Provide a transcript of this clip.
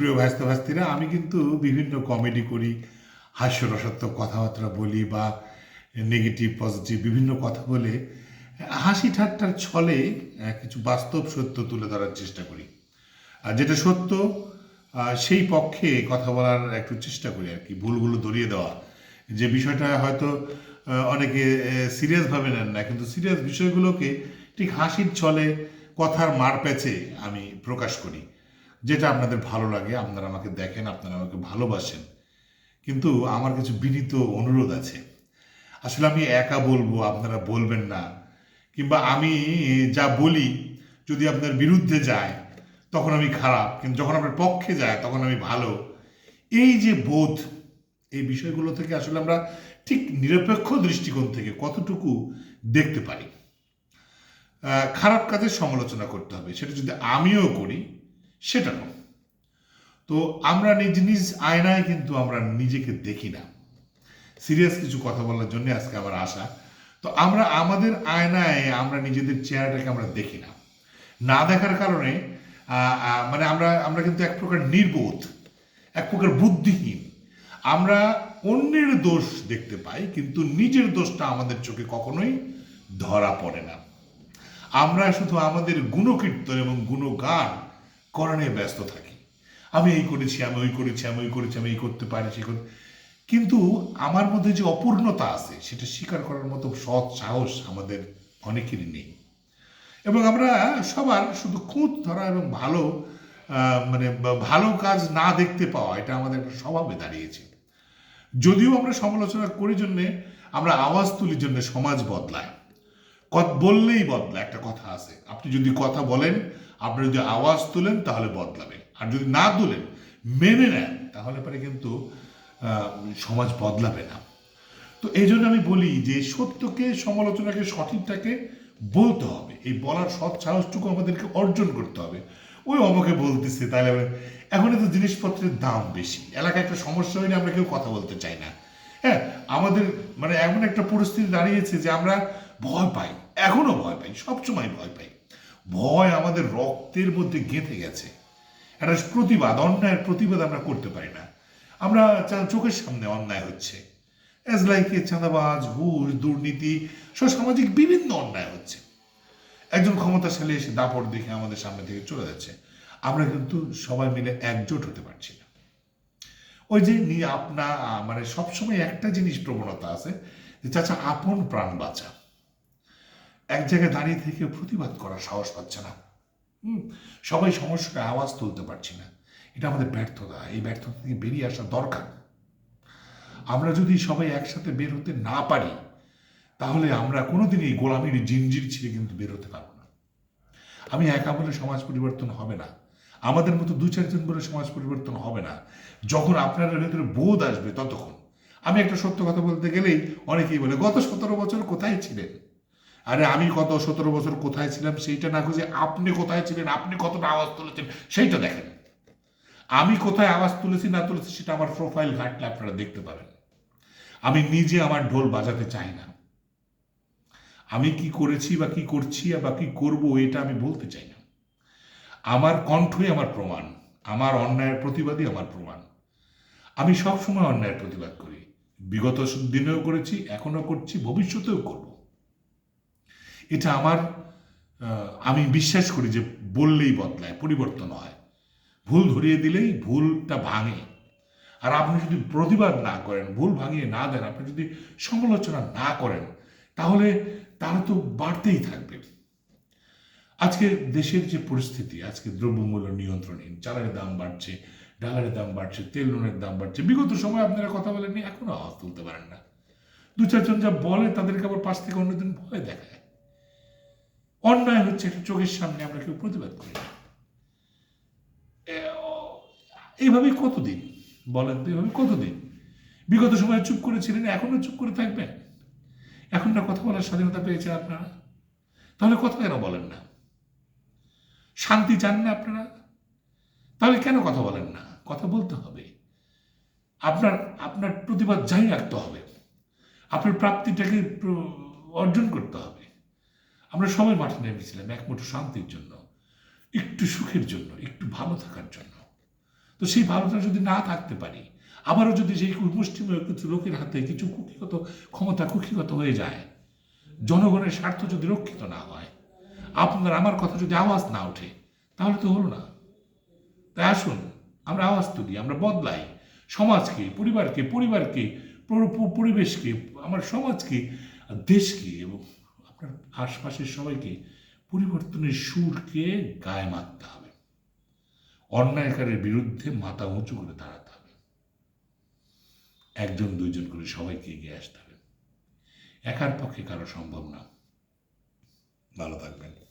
সুপ্রিয় ভাস্তা ভাস্তিরা আমি কিন্তু বিভিন্ন কমেডি করি, হাস্যরসাত্মক কথাবার্তা বলি বা নেগেটিভ পজিটিভ বিভিন্ন কথা বলে, হাসি ঠাট্টার ছলে কিছু বাস্তব সত্য তুলে ধরার চেষ্টা করি। আর যেটা সত্য সেই পক্ষে কথা বলার একটু চেষ্টা করি আর কি, ভুলগুলো ধরিয়ে দেওয়া। যে বিষয়টা হয়তো অনেকে সিরিয়াসভাবে নেন না, কিন্তু সিরিয়াস বিষয়গুলোকে ঠিক হাসির ছলে কথার মার প্যাচে আমি প্রকাশ করি। যেটা আপনাদের ভালো লাগে, আপনারা আমাকে দেখেন, আপনারা আমাকে ভালোবাসেন। কিন্তু আমার কিছু বিনীত অনুরোধ আছে। আসলে আমি একা বলব, আপনারা বলবেন না। কিংবা আমি যা বলি, যদি আপনার বিরুদ্ধে যায়, তখন আমি খারাপ। কিন্তু যখন আপনার পক্ষে যায়, তখন আমি ভালো। এই যে বোধ, এই বিষয়গুলো থেকে আসলে আমরা ঠিক নিরপেক্ষ দৃষ্টিকোণ থেকে কতটুকু দেখতে পারি? খারাপ কাজের সমালোচনা করতে হবে। সেটা যদি আমিও করি সেটা নয়। তো আমরা নিজ নিজ আয়নায় কিন্তু আমরা নিজেকে দেখি না। সিরিয়াস কিছু কথা বলার জন্য আজকে আমার আশা। তো আমরা আমাদের আয়নায় আমরা নিজেদের চেহারাটাকে আমরা দেখি না। না দেখার কারণে মানে আমরা আমরা কিন্তু এক প্রকার নির্বোধ, এক প্রকার বুদ্ধিহীন। আমরা অন্যের দোষ দেখতে পাই, কিন্তু নিজের দোষটা আমাদের চোখে কখনোই ধরা পড়ে না। আমরা শুধু আমাদের গুণকীর্তন এবং গুণগান করণে ব্যস্ত থাকি। আমি এই করেছি, আমি ওই করেছি, আমি ওই করেছি, আমি এই করতে পারি সে করতে কিন্তু আমার মধ্যে যে অপূর্ণতা আছে, সেটা স্বীকার করার মতো সৎ সাহস আমাদের অনেকেরই নেই। এবং আমরা সবার শুধু খুঁত ধরা এবং ভালো মানে ভালো কাজ না দেখতে পাওয়া, এটা আমাদের একটা স্বভাবে দাঁড়িয়েছে। যদিও আমরা সমালোচনা করি জন্যে, আমরা আওয়াজ তুলির জন্য সমাজ বদলায়। বললেই বদলায়, একটা কথা আছে। আপনি যদি কথা বলেন আপনি যদি আওয়াজ তুলেন, তাহলে বদলাবে। আর যদি না তুলেন, মেনে নেন, তাহলে পরে কিন্তু সমাজ বদলাবে না। তো এই জন্য আমি বলি যে, সত্যকে, সমালোচনাকে, সঠিকটাকে বলতে হবে। এই বলার সৎ সাহসটুকু আমাদেরকে অর্জন করতে হবে। ওই অমকে বলতেছে, তাহলে এখন তো জিনিসপত্রের দাম বেশি। এলাকায় একটা সমস্যা হইলে আমরা কেউ কথা বলতে চাই না। হ্যাঁ আমাদের মানে এমন একটা পরিস্থিতি দাঁড়িয়েছে যে আমরা ভয় পাই, এখনও ভয় পাই, সবসময় ভয় পাই। ভয় আমাদের রক্তের মধ্যে গেঁথে গেছে। একটা প্রতিবাদ, অন্যায়ের প্রতিবাদ আমরা করতে পারি না। আমরা চোখের সামনে অন্যায় হচ্ছে। অ্যাজ লাইক চাঁদাবাজ ঘুষ দুর্নীতি সব সামাজিক বিভিন্ন অন্যায় হচ্ছে। একজন ক্ষমতাশালী এসে দাপট দেখে আমাদের সামনে থেকে চলে যাচ্ছে। আমরা কিন্তু সবাই মিলে একজোট হতে পারছি না। ওই যে আপনা মানে সবসময় একটা জিনিস প্রবণতা আছে যে, চাচা, আপন প্রাণ বাঁচা। এক জায়গায় দাঁড়িয়ে থেকে প্রতিবাদ করার সাহস পাচ্ছে না। হুম, সবাই সমস্যাটা আওয়াজ তুলতে পারছি না। এটা আমাদের ব্যর্থতা এই ব্যর্থতা থেকে বেরিয়ে আসা দরকার। আমরা যদি সবাই একসাথে বের হতে না পারি তাহলে আমরা কোনোদিন এই গোলামির জিঞ্জির ছিঁড়ে কিন্তু বের হতে পারব না। আমি একা বলে সমাজ পরিবর্তন হবে না। আমাদের মতো দু চারজন বলে সমাজ পরিবর্তন হবে না। যখন আপনার ভেতরে বোধ আসবে ততক্ষণ। আমি একটা সত্য কথা বলতে গেলেই অনেকেই বলে গত সতেরো বছর কোথায় ছিলেন? আরে আমি কত সতেরো বছর কোথায় ছিলাম সেইটা না খুঁজে আপনি কোথায় ছিলেন? আপনি কতটা আওয়াজ তুলেছেন? সেইটা দেখেন। আমি কোথায় আওয়াজ তুলেছি, না তুলেছি সেটা আমার প্রোফাইল ঘাটলে আপনারা দেখতে পাবেন। আমি নিজে আমার ঢোল বাজাতে চাই না। আমি কি করেছি বা কি করছি বা কি করব এটা আমি বলতে চাই না। আমার কণ্ঠই আমার প্রমাণ। আমার অন্যায়ের প্রতিবাদই আমার প্রমাণ। আমি সবসময় অন্যায়ের প্রতিবাদ করি। বিগত দিনেও করেছি এখনও করছি, ভবিষ্যতেও করব। এটা আমার আমি বিশ্বাস করি যে বললেই বদলায়, পরিবর্তন হয়। ভুল ধরিয়ে দিলেই ভুলটা ভাঙে। আর আপনি যদি প্রতিবাদ না করেন, ভুল ভাঙিয়ে না দেন, আপনি যদি সমালোচনা না করেন, তাহলে তারা তো বাড়তেই থাকবে। আজকে দেশের যে পরিস্থিতি, আজকে দ্রব্যমূল্য নিয়ন্ত্রণহীন, চালের দাম বাড়ছে, ডালের দাম বাড়ছে, তেল নুনের দাম বাড়ছে, বিগত সময় আপনারা কথা বলেননি, এখনও আওয়াজ তুলতে পারেন না। দু চারজন যা বলে, তাদেরকে আবার পাশ থেকে অন্যদিন ভয় দেখায়। অন্যায় হচ্ছে একটা চোখের সামনে আমরা কেউ প্রতিবাদ করি না। এইভাবেই কতদিন? বলেন তো, এইভাবে কতদিন? বিগত সময়ে চুপ করেছিলেন, এখনও চুপ করে থাকবেন? এখন না কথা বলার স্বাধীনতা পেয়েছেন আপনারা? তাহলে কথা কেন বলেন না? শান্তি চান না আপনারা? তাহলে কেন কথা বলেন না? কথা বলতে হবে। আপনার আপনার প্রতিবাদ জারি রাখতে হবে। আপনার প্রাপ্তিটাকে অর্জন করতে হবে। আমরা সবাই মাঠে নেমেছিলাম একমুঠো শান্তির জন্য, একটু সুখের জন্য, একটু ভালো থাকার জন্য। তো সেই ভালোটা যদি না থাকতে পারি, আবারও যদি সেই মুষ্টিমেয় কিছু লোকের হাতে কিছু কুক্ষিগত, ক্ষমতা কুক্ষিগত হয়ে যায়, জনগণের স্বার্থ যদি রক্ষিত না হয়, আপনার আমার কথা যদি আওয়াজ না ওঠে, তাহলে তো হলো না। তাই আসুন, আমরা আওয়াজ তুলি, আমরা বদলাই। সমাজকে, পরিবারকে পরিবারকে, পরিবেশকে, আমার সমাজকে, দেশকে এবং আপনার আশপাশের সবাইকে পরিবর্তনের সুরকে গায়ে মারতে হবে। অন্যায়কারের বিরুদ্ধে মাথা উঁচু করে দাঁড়াতে হবে। একজন, দুইজন করে সবাইকে এগিয়ে আসতে হবে। একার পক্ষে কারও সম্ভব না। ভালো থাকবেন।